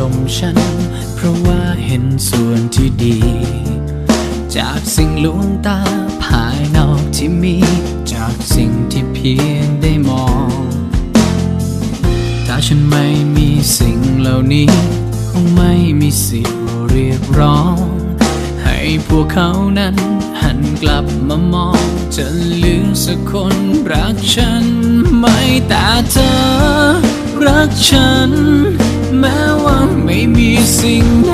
ชมฉัน เพราะว่าเห็นส่วนที่ดี จากสิ่งลวงตาภายนอกที่มี จากสิ่งที่เพียงได้มอง ถ้าฉันไม่มีสิ่งเหล่านี้ คงไม่มีสิทธิ์เรียกร้อง ให้พวกเขานั้นหันกลับมามอง จะเหลือสักคนรักฉันไหมแต่เธอรักฉัน แม้ว่าไม่มีสิ่งไหน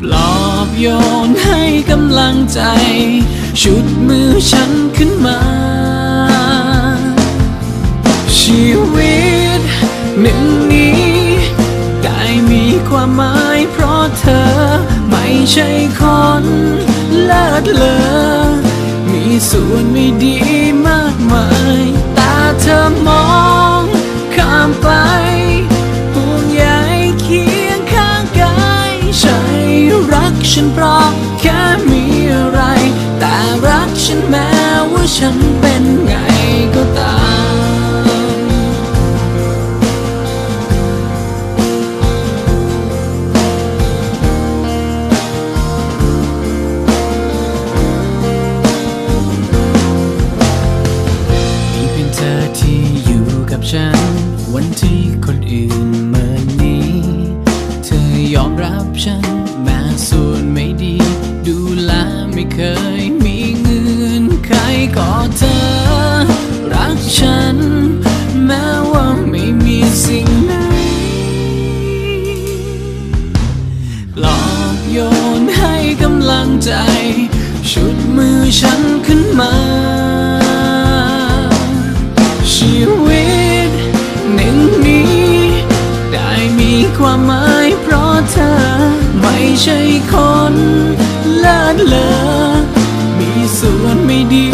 ปลอบโยนให้กำลังใจ ชุดมือฉันขึ้นมา ชีวิตหนึ่งนี้ ได้มีความหมายเพราะเธอ ไม่ใช่คนเลิศเลอมีส่วนไม่ดีมากมายแต่เธอมองามไปห่วงใยเคียงข้างกายใช่รักฉันเพราะแค่มีอะไร แต่รักฉันแม้ว่าฉันเป็นไงก็ตาม ฉันขึ้นมา ชีวิตหนึ่งนี้ ได้มีความหมายเพราะเธอ ไม่ใช่คนเลิศเลอมีส่วนไม่ดี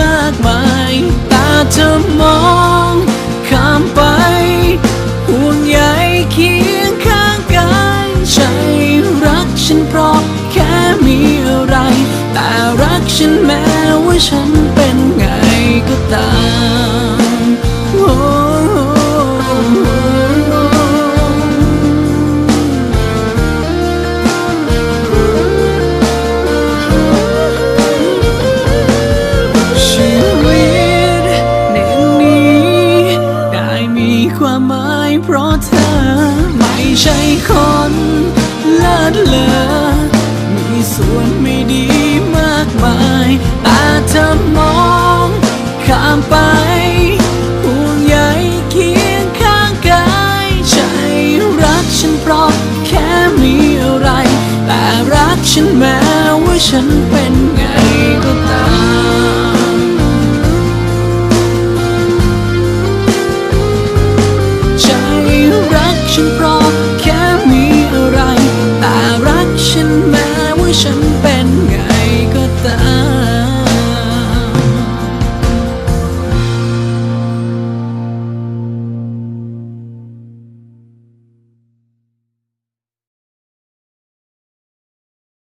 มากมาย ตาเธอมอง ฉันแม้ว่าฉันเป็นไงก็ตามโอ้ชีวิตหนึ่งนี้ได้มีความหมายเพราะเธอไม่ใช่คนเลิศเลอมีส่วนไม่ดี ฉันแม้ว่าฉันเป็นไงก็ตามใจรักฉันเพราะ